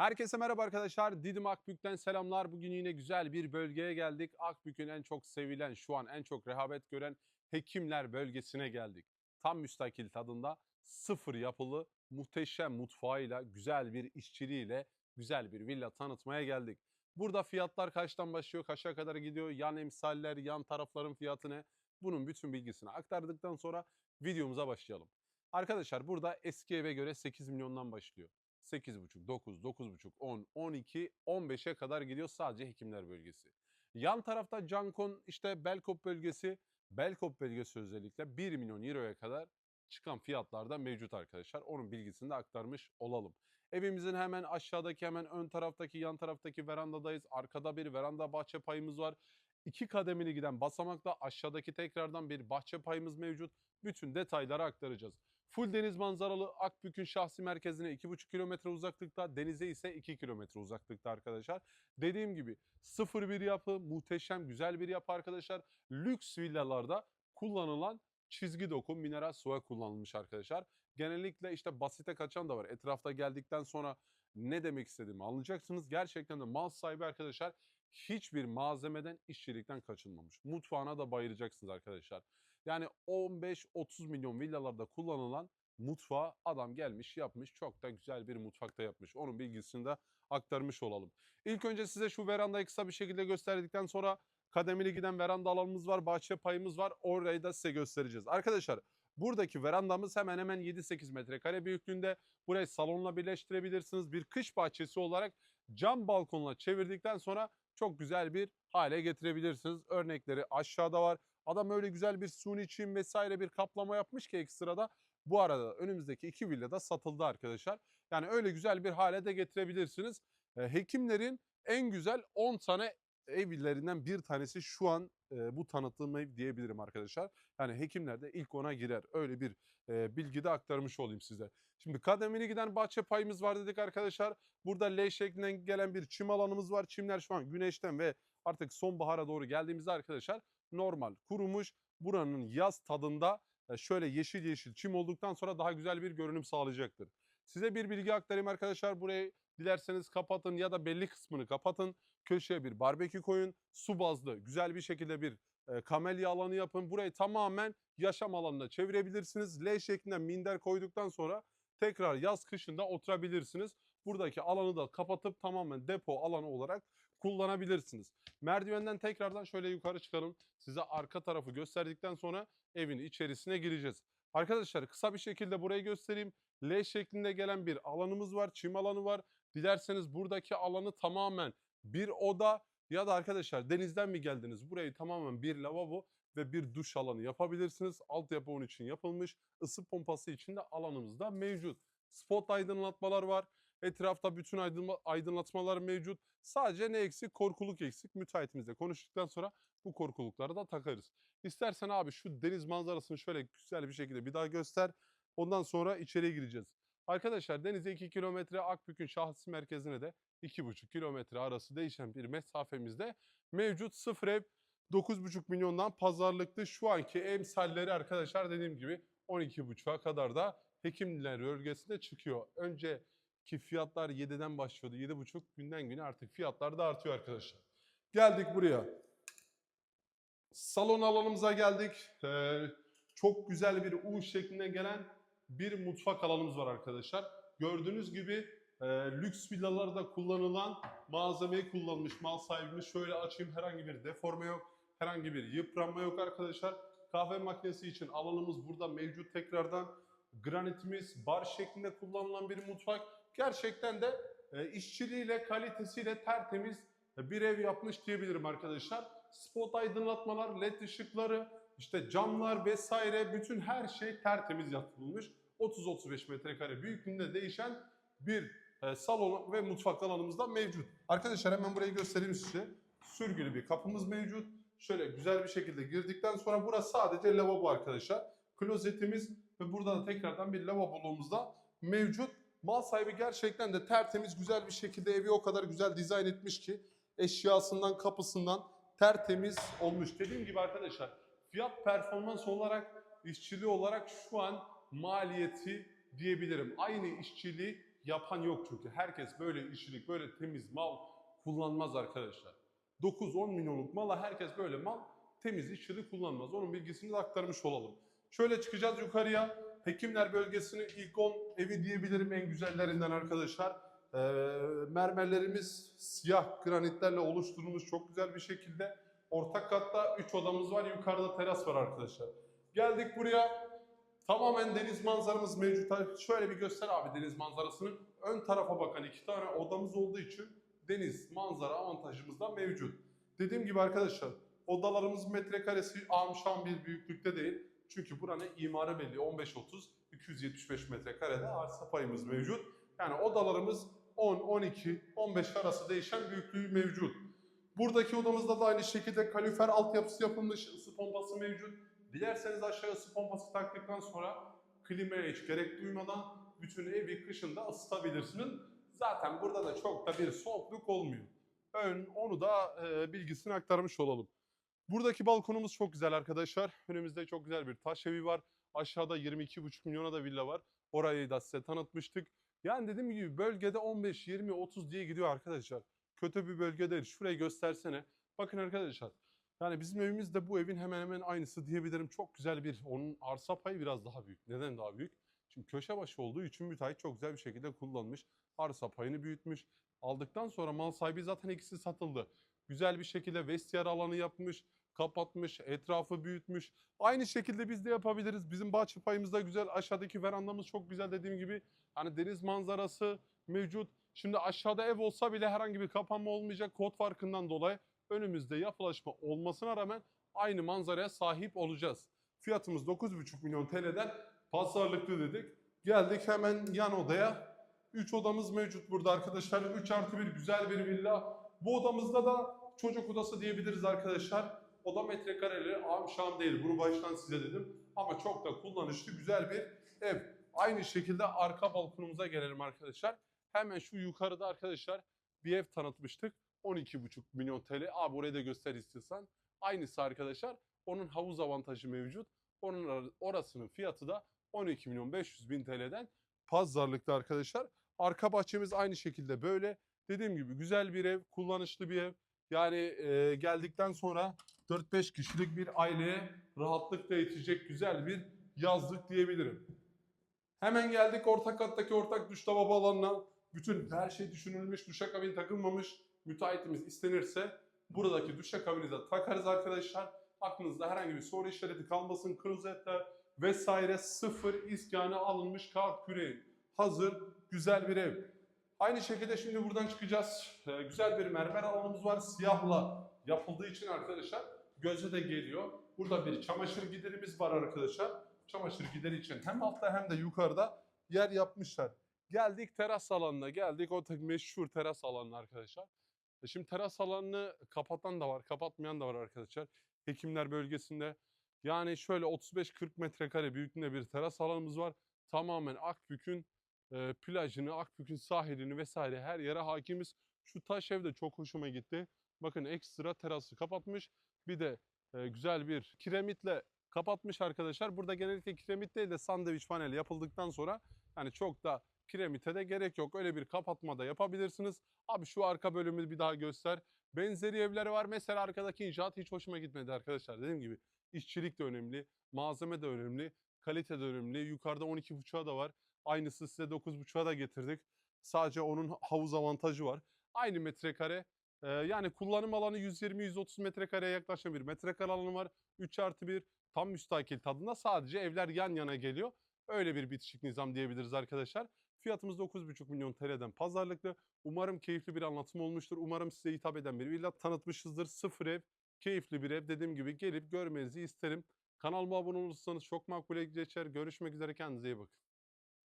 Herkese merhaba arkadaşlar. Didim Akbük'ten selamlar. Bugün yine güzel bir bölgeye geldik. Akbük'ün en çok sevilen, şu an en çok rehavet gören Hekimler bölgesine geldik. Tam müstakil tadında sıfır yapılı muhteşem mutfağıyla, güzel bir işçiliğiyle güzel bir villa tanıtmaya geldik. Burada fiyatlar kaçtan başlıyor, kaça kadar gidiyor, yan emsaller, yan tarafların fiyatı ne? Bunun bütün bilgisini aktardıktan sonra videomuza başlayalım. Arkadaşlar burada eski eve göre 8 milyondan başlıyor. 8,5, 9, 9,5, 10, 12, 15'e kadar gidiyor sadece hekimler bölgesi. Yan tarafta Cankon işte Belkop bölgesi, Belkop bölgesi özellikle 1 milyon euroya kadar çıkan fiyatlarda mevcut arkadaşlar. Onun bilgisini de aktarmış olalım. Evimizin hemen aşağıdaki hemen ön taraftaki yan taraftaki verandadayız. Arkada bir veranda bahçe payımız var. İki kademeli giden basamakla aşağıdaki tekrardan bir bahçe payımız mevcut. Bütün detayları aktaracağız. Full deniz manzaralı Akbük'ün şahsi merkezine 2,5 kilometre uzaklıkta, denize ise 2 kilometre uzaklıkta arkadaşlar. Dediğim gibi sıfır bir yapı, muhteşem güzel bir yapı arkadaşlar. Lüks villalarda kullanılan çizgi doku, mineral suya kullanılmış arkadaşlar. Genellikle işte basite kaçan da var. Etrafta geldikten sonra ne demek istediğimi anlayacaksınız. Gerçekten de mal sahibi arkadaşlar hiçbir malzemeden işçilikten kaçınmamış. Mutfağına da bayılacaksınız arkadaşlar. Yani 15-30 milyon villalarda kullanılan mutfağı adam gelmiş yapmış. Çok da güzel bir mutfakta yapmış. Onun bilgisini de aktarmış olalım. İlk önce size şu verandayı kısa bir şekilde gösterdikten sonra kademeli giden veranda alanımız var. Bahçe payımız var. Orayı da size göstereceğiz. Arkadaşlar buradaki verandamız hemen hemen 7-8 metrekare büyüklüğünde. Burayı salonla birleştirebilirsiniz. Bir kış bahçesi olarak cam balkonla çevirdikten sonra çok güzel bir hale getirebilirsiniz. Örnekleri aşağıda var. Adam öyle güzel bir suni çim vesaire bir kaplama yapmış ki ekstrada. Bu arada önümüzdeki iki villa da satıldı arkadaşlar. Yani öyle güzel bir hale de getirebilirsiniz. E, hekimlerin en güzel 10 tane evlerinden bir tanesi şu an e, bu tanıttığım ev diyebilirim arkadaşlar. Yani hekimler de ilk ona girer. Öyle bir e, bilgi de aktarmış olayım size. Şimdi kademeli giden bahçe payımız var dedik arkadaşlar. Burada L şeklinden gelen bir çim alanımız var. Çimler şu an güneşten ve artık sonbahara doğru geldiğimizde arkadaşlar normal kurumuş. Buranın yaz tadında e, şöyle yeşil yeşil çim olduktan sonra daha güzel bir görünüm sağlayacaktır. Size bir bilgi aktarayım arkadaşlar. Burayı dilerseniz kapatın ya da belli kısmını kapatın. Köşeye bir barbekü koyun. Su bazlı güzel bir şekilde bir e, kamelya alanı yapın. Burayı tamamen yaşam alanına çevirebilirsiniz. L şeklinde minder koyduktan sonra tekrar yaz kışında oturabilirsiniz. Buradaki alanı da kapatıp tamamen depo alanı olarak kullanabilirsiniz. Merdivenden tekrardan şöyle yukarı çıkalım. Size arka tarafı gösterdikten sonra evin içerisine gireceğiz. Arkadaşlar kısa bir şekilde burayı göstereyim. L şeklinde gelen bir alanımız var. Çim alanı var. Dilerseniz buradaki alanı tamamen bir oda ya da arkadaşlar denizden mi geldiniz? Burayı tamamen bir lavabo ve bir duş alanı yapabilirsiniz. Altyapı onun için yapılmış. Isı pompası için de alanımızda mevcut. Spot aydınlatmalar var. Etrafta bütün aydınlatmalar mevcut. Sadece ne eksik? Korkuluk eksik. Müteahhitimizle konuştuktan sonra bu korkulukları da takarız. İstersen abi şu deniz manzarasını şöyle güzel bir şekilde bir daha göster. Ondan sonra içeriye gireceğiz. Arkadaşlar denize 2 kilometre Akbük'ün şahsi merkezine de 2,5 kilometre arası değişen bir mesafemizde mevcut sıfır ev 9,5 milyondan pazarlıklı şu anki emsalleri arkadaşlar dediğim gibi 12,5'a kadar da Hekimliler bölgesinde çıkıyor. Önceki fiyatlar 7'den başlıyordu. 7,5 günden güne artık fiyatlar da artıyor arkadaşlar. Geldik buraya. Salon alanımıza geldik. Ee, çok güzel bir U şeklinde gelen bir mutfak alanımız var arkadaşlar. Gördüğünüz gibi e, lüks villalarda kullanılan malzemeyi kullanmış mal sahibimiz. Şöyle açayım herhangi bir deforme yok. Herhangi bir yıpranma yok arkadaşlar. Kahve makinesi için alanımız burada mevcut tekrardan. Granitimiz bar şeklinde kullanılan bir mutfak. Gerçekten de e, işçiliğiyle, kalitesiyle tertemiz bir ev yapmış diyebilirim arkadaşlar. Spot aydınlatmalar, led ışıkları, işte camlar vesaire bütün her şey tertemiz yapılmış. 30-35 metrekare büyüklüğünde değişen bir e, salon ve mutfak alanımızda mevcut. Arkadaşlar hemen burayı göstereyim size. Sürgülü bir kapımız mevcut. Şöyle güzel bir şekilde girdikten sonra burası sadece lavabo arkadaşlar. Klozetimiz ve burada da tekrardan bir lavaboluğumuz da mevcut. Mal sahibi gerçekten de tertemiz güzel bir şekilde evi o kadar güzel dizayn etmiş ki eşyasından kapısından tertemiz olmuş. Dediğim gibi arkadaşlar fiyat performans olarak işçiliği olarak şu an maliyeti diyebilirim. Aynı işçiliği yapan yok çünkü. Herkes böyle işçilik, böyle temiz mal kullanmaz arkadaşlar. 9-10 milyonluk mala herkes böyle mal temiz işçilik kullanmaz. Onun bilgisini de aktarmış olalım. Şöyle çıkacağız yukarıya. Hekimler bölgesinin ilk 10 evi diyebilirim en güzellerinden arkadaşlar. Ee, mermerlerimiz siyah granitlerle oluşturulmuş çok güzel bir şekilde. Ortak katta 3 odamız var. Yukarıda teras var arkadaşlar. Geldik buraya. Tamamen deniz manzaramız mevcut. Şöyle bir göster abi deniz manzarasını. Ön tarafa bakan iki tane odamız olduğu için deniz manzara avantajımız da mevcut. Dediğim gibi arkadaşlar odalarımız metrekaresi amşan bir büyüklükte değil. Çünkü buranın imarı belli 15-30 275 metrekarede arsa payımız mevcut. Yani odalarımız 10, 12, 15 arası değişen büyüklüğü mevcut. Buradaki odamızda da aynı şekilde kalorifer altyapısı yapılmış, ısı pompası mevcut. Dilerseniz aşağı ısı pompası taktıktan sonra klimaya hiç gerek duymadan bütün evi kışında ısıtabilirsiniz. Zaten burada da çok da bir soğukluk olmuyor. Ön onu da e, bilgisini aktarmış olalım. Buradaki balkonumuz çok güzel arkadaşlar. Önümüzde çok güzel bir taş evi var. Aşağıda 22,5 milyona da villa var. Orayı da size tanıtmıştık. Yani dediğim gibi bölgede 15, 20, 30 diye gidiyor arkadaşlar. Kötü bir bölge değil. Şurayı göstersene. Bakın arkadaşlar. Yani bizim evimiz de bu evin hemen hemen aynısı diyebilirim. Çok güzel bir, onun arsa payı biraz daha büyük. Neden daha büyük? Şimdi köşe başı olduğu için müteahhit çok güzel bir şekilde kullanmış. Arsa payını büyütmüş. Aldıktan sonra mal sahibi zaten ikisi satıldı. Güzel bir şekilde vestiyer alanı yapmış, kapatmış, etrafı büyütmüş. Aynı şekilde biz de yapabiliriz. Bizim bahçe payımız da güzel. Aşağıdaki verandamız çok güzel dediğim gibi. Hani deniz manzarası mevcut. Şimdi aşağıda ev olsa bile herhangi bir kapanma olmayacak kod farkından dolayı önümüzde yapılaşma olmasına rağmen aynı manzaraya sahip olacağız. Fiyatımız 9,5 milyon TL'den pazarlıklı dedik. Geldik hemen yan odaya. 3 odamız mevcut burada arkadaşlar. 3 artı 1 güzel bir villa. Bu odamızda da çocuk odası diyebiliriz arkadaşlar. Oda metrekareli amşam değil. Bunu baştan size dedim. Ama çok da kullanışlı güzel bir ev. Aynı şekilde arka balkonumuza gelelim arkadaşlar. Hemen şu yukarıda arkadaşlar bir ev tanıtmıştık. 12,5 milyon TL. Abi orayı da göster istiyorsan. Aynısı arkadaşlar. Onun havuz avantajı mevcut. Onun orasının fiyatı da 12 milyon 500 bin TL'den pazarlıkta arkadaşlar. Arka bahçemiz aynı şekilde böyle. Dediğim gibi güzel bir ev, kullanışlı bir ev. Yani e, geldikten sonra 4-5 kişilik bir aileye rahatlıkla yetecek güzel bir yazlık diyebilirim. Hemen geldik orta kattaki ortak duş lavabo alanına. Bütün her şey düşünülmüş, duşakabin takılmamış. Müteahhitimiz istenirse buradaki duşakabini de takarız arkadaşlar. Aklınızda herhangi bir soru işareti kalmasın. Klozetler vesaire sıfır iskanı alınmış kağıt küreği. Hazır, güzel bir ev. Aynı şekilde şimdi buradan çıkacağız. Ee, güzel bir mermer alanımız var. Siyahla yapıldığı için arkadaşlar göze de geliyor. Burada bir çamaşır giderimiz var arkadaşlar. Çamaşır gideri için hem altta hem de yukarıda yer yapmışlar. Geldik teras alanına geldik. O meşhur teras alanına arkadaşlar. E Şimdi teras alanını kapatan da var, kapatmayan da var arkadaşlar. Hekimler bölgesinde. Yani şöyle 35-40 metrekare büyüklüğünde bir teras alanımız var. Tamamen Akbük'ün e, plajını, Akbük'ün sahilini vesaire her yere hakimiz. Şu taş ev de çok hoşuma gitti. Bakın ekstra terası kapatmış. Bir de e, güzel bir kiremitle kapatmış arkadaşlar. Burada genellikle kiremit değil de sandviç panel yapıldıktan sonra yani çok da kiremite de gerek yok. Öyle bir kapatma da yapabilirsiniz. Abi şu arka bölümü bir daha göster. Benzeri evleri var. Mesela arkadaki inşaat hiç hoşuma gitmedi arkadaşlar. Dediğim gibi işçilik de önemli, malzeme de önemli, kalite de önemli. Yukarıda 12.5'a da var. Aynısı size 9.5'a da getirdik. Sadece onun havuz avantajı var. Aynı metrekare. Ee, yani kullanım alanı 120-130 metrekareye yaklaşan bir metrekare alanı var. 3 artı 1 tam müstakil tadında sadece evler yan yana geliyor. Öyle bir bitişik nizam diyebiliriz arkadaşlar. Fiyatımız 9,5 milyon TL'den pazarlıklı. Umarım keyifli bir anlatım olmuştur. Umarım size hitap eden bir villa tanıtmışızdır. Sıfır ev, keyifli bir ev. Dediğim gibi gelip görmenizi isterim. Kanalıma abone olursanız çok makbule geçer. Görüşmek üzere kendinize iyi bakın.